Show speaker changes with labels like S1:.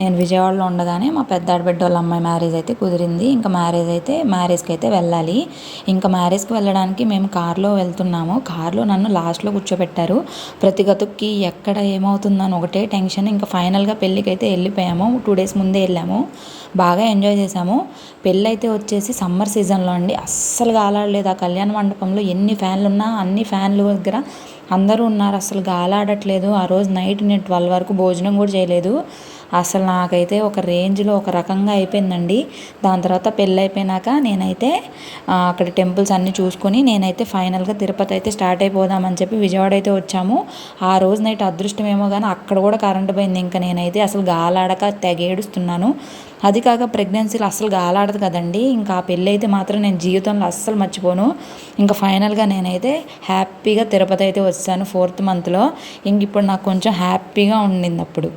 S1: నేను విజయవాడలో ఉండగానే మా పెద్ద ఆడబిడ్డ వాళ్ళ అమ్మాయి మ్యారేజ్ అయితే కుదిరింది. ఇంకా మ్యారేజ్ అయితే మ్యారేజ్కి అయితే వెళ్ళాలి. ఇంకా మ్యారేజ్కి వెళ్ళడానికి మేము కార్లో వెళ్తున్నాము. కార్లో నన్ను లాస్ట్లో కూర్చోబెట్టారు. ప్రతి గతుక్కి ఎక్కడ ఏమవుతుందని ఒకటే టెన్షన్. ఇంకా ఫైనల్గా పెళ్ళికి అయితే వెళ్ళిపోయాము. టూ డేస్ ముందే వెళ్ళాము. బాగా ఎంజాయ్ చేసాము పెళ్ళి అయితే వచ్చేసి సమ్మర్ సీజన్లో అండి. అస్సలు గాలాడలేదు. ఆ కళ్యాణ మండపంలో ఎన్ని ఫ్యాన్లు ఉన్నా అన్ని ఫ్యాన్లు దగ్గర అందరూ ఉన్నారు. అసలు గాలాడట్లేదు. ఆ రోజు నైట్ నేను ట్వెల్వ్ వరకు భోజనం కూడా చేయలేదు. అసలు నాకైతే ఒక రేంజ్లో ఒక రకంగా అయిపోయిందండి. దాని తర్వాత పెళ్ళి అయిపోయినాక నేనైతే అక్కడ టెంపుల్స్ అన్నీ చూసుకొని నేనైతే ఫైనల్గా తిరుపతి అయితే స్టార్ట్ అయిపోదామని చెప్పి విజయవాడ అయితే వచ్చాము. ఆ రోజు నైట్ అదృష్టం ఏమో కానీ అక్కడ కూడా కరెంట్ పోయింది. ఇంకా నేనైతే అసలు గాలాడక తెగేడుస్తున్నాను అది కాక ప్రెగ్నెన్సీలో అస్సలు గాలాడదు కదండి. ఇంకా ఆ పెళ్ళి అయితే మాత్రం నేను జీవితంలో అస్సలు మర్చిపోను. ఇంకా ఫైనల్గా నేనైతే హ్యాపీగా తిరుపతి అయితే వచ్చాను ఫోర్త్ మంత్లో. ఇంక ఇప్పుడు నాకు కొంచెం హ్యాపీగా ఉండింది అప్పుడు.